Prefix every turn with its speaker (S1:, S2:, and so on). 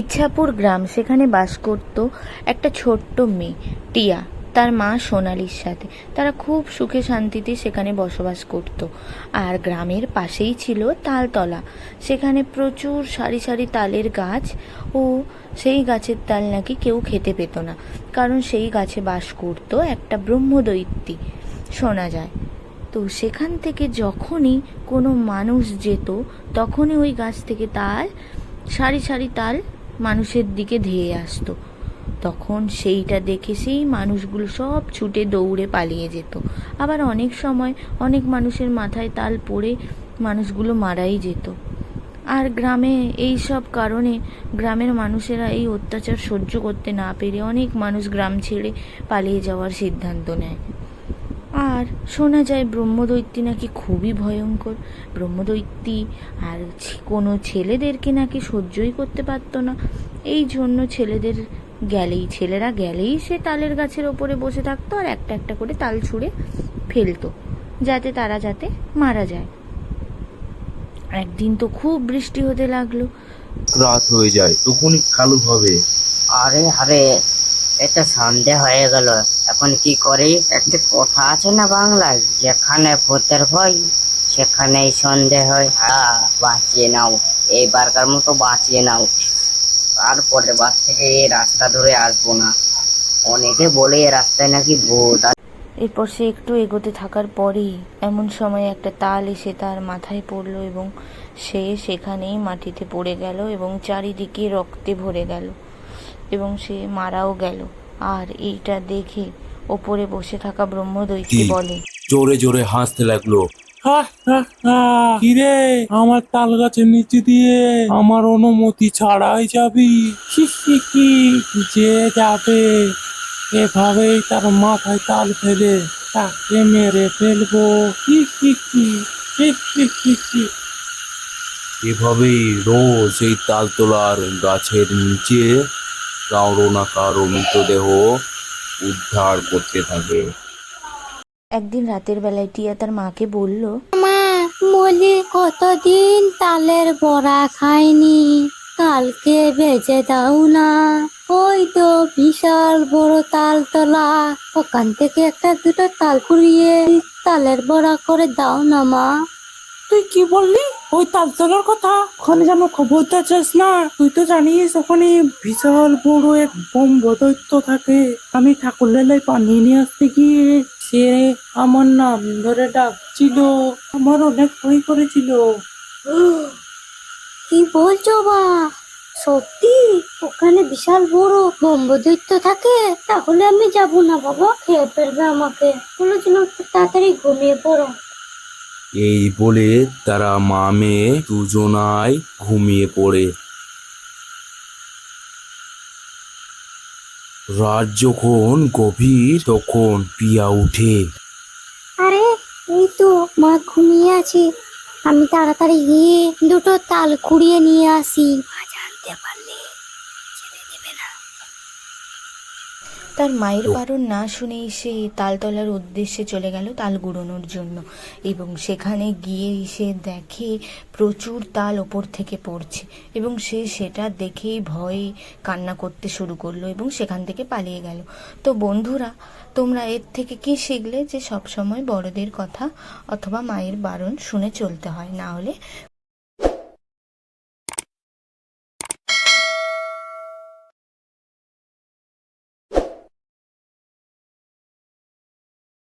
S1: ইচ্ছাপুর গ্রাম, সেখানে বাস করত একটা ছোট্ট মেয়ে, টিয়া। তার মা সোনালির সাথে। তারা খুব সুখে শান্তিতে সেখানে বসবাস করত। আর গ্রামের পাশেই ছিল তালতলা। সেখানে প্রচুর সারি সারি তালের গাছ ও সেই গাছের তাল নাকি কেউ খেতে পেত না। কারণ সেই গাছে বাস করত একটা ব্রহ্মদৈত্যী শোনা যায়, তো সেখান থেকে যখনই কোনো মানুষ যেত, তখনই ওই গাছ থেকে তাল, সারি সারি তাল মানুষের দিকে ধেয়ে আসতো। তখন সেইটা দেখে সেই মানুষগুলো সব ছুটে দৌড়ে পালিয়ে যেত। আবার অনেক সময় অনেক মানুষের মাথায় তাল পড়ে মানুষগুলো মারাই যেত। আর গ্রামে এই সব কারণে গ্রামের মানুষেরা এই অত্যাচার সহ্য করতে না পেরে অনেক মানুষ গ্রাম ছেড়ে পালিয়ে যাওয়ার সিদ্ধান্ত নেয়। আর শোনা যায় ব্রহ্মদৈত্যী নাকি খুবই ভয়ঙ্কর। ব্রহ্মদৈত্যী আর কোনো ছেলেদেরকে নাকি সহ্যই করতে পারতো না। এই জন্য ছেলেদের গেলেই ছেলেরা গেলেই সে তালের গাছের ওপরে বসে থাকতো আর একটা একটা করে তাল ছুঁড়ে ফেলতো যাতে তারা যাতে মারা যায়। একদিন তো খুব বৃষ্টি হতে লাগল।
S2: রাত হয়ে যায় তখনই কালো হবে
S3: আরে আরে এটা সন্ধে হয়ে গেল। এখন কি করি? একটা কথা আছে না বাংলায়, যেখানে ভূতের ভয়, সেখানেই সন্ধে হয়। হ্যাঁ বাঁচিয়ে নাও। এইবারকার মতো বাঁচিয়ে নাও। তারপরে বার থেকে এই রাস্তা ধরে আসব না। অনেকে বলে এই রাস্তায় নাকি ভূত
S1: এরপর সে একটু এগোতে থাকার পরেই এমন সময় একটা তাল এসে তার মাথায় পড়ল এবং সে সেখানেই মাটিতে পড়ে গেল এবং চারিদিকে রক্তে ভরে গেল। এবং সে মারাও গেল আর এইটা দেখে ওপরে বসে থাকা ব্রহ্মদৈত্য বলে
S2: জোরে জোরে হাসতে লাগল
S4: হা, হা, হা। কিরে আমার তাল গাছের নিচে দিয়ে আমার অনুমতি ছাড়াই যাবি। যে যাবে এভাবেই তার মাথায় তাল ফেলে তাকে মেরে ফেলব।
S2: এভাবেই রোজ এই তালতলার গাছের নিচে কারও না কারও মৃতদেহ উদ্ধার করতে থাকে।
S1: একদিন রাতের বেলায় টিয়া তার মাকে বলল
S5: মা বলি কতদিন তালের বড়া খায়নি? কালকে ভেজে দাও না। ওই তো বিশাল বড় তাল তোলা ওখান থেকে একটা দুটো তাল কুড়িয়ে তালের বড়া করে দাও না মা।
S4: তুই কি বললি? ওই তালতলার কথা। ওখানে যেন খবরটা চাস না। তুই তো জানিস, ওখানে বিশাল বড় এক বোম্ব দৈত্য থাকে। আমি ঠাকুর লেলাই পানি নিয়ে আসতে গিয়ে সে আমার নাম ধরে ডাকছিল। আমার অনেক ভয় করেছিল।
S5: কি বলছো বা সত্যি? ওখানে বিশাল বড় ব্রহ্মদৈত্য থাকে? তাহলে আমি যাব না বাবা। খেয়ে ফেলবে আমাকে। বলেছিল তাড়াতাড়ি ঘুমিয়ে পড়ো।
S2: এই বলে তারা মা মেয়ে দুজনায় ঘুমিয়ে পড়ে। রাত যখন গভীর, তখন পিয়া উঠে।
S5: আরে, এই তো মা ঘুমিয়ে আছে। আমি তাড়াতাড়ি গিয়ে দুটো তাল কুড়িয়ে নিয়ে আসি মা জানতে পারলে ছেড়ে দেবে না
S1: তার মায়ের বারণ না শুনেই সে তালতলার উদ্দেশ্যে চলে গেল তাল গুড়োনোর জন্য। এবং সেখানে গিয়ে সে দেখে প্রচুর তাল ওপর থেকে পড়ছে। এবং সে সেটা দেখেই ভয়ে কান্না করতে শুরু করল এবং সেখান থেকে পালিয়ে গেল। তো বন্ধুরা তোমরা এর থেকে কি শিখলে যে সব সময় বড়দের কথা অথবা মায়ের বারণ শুনে চলতে হয়? না হলে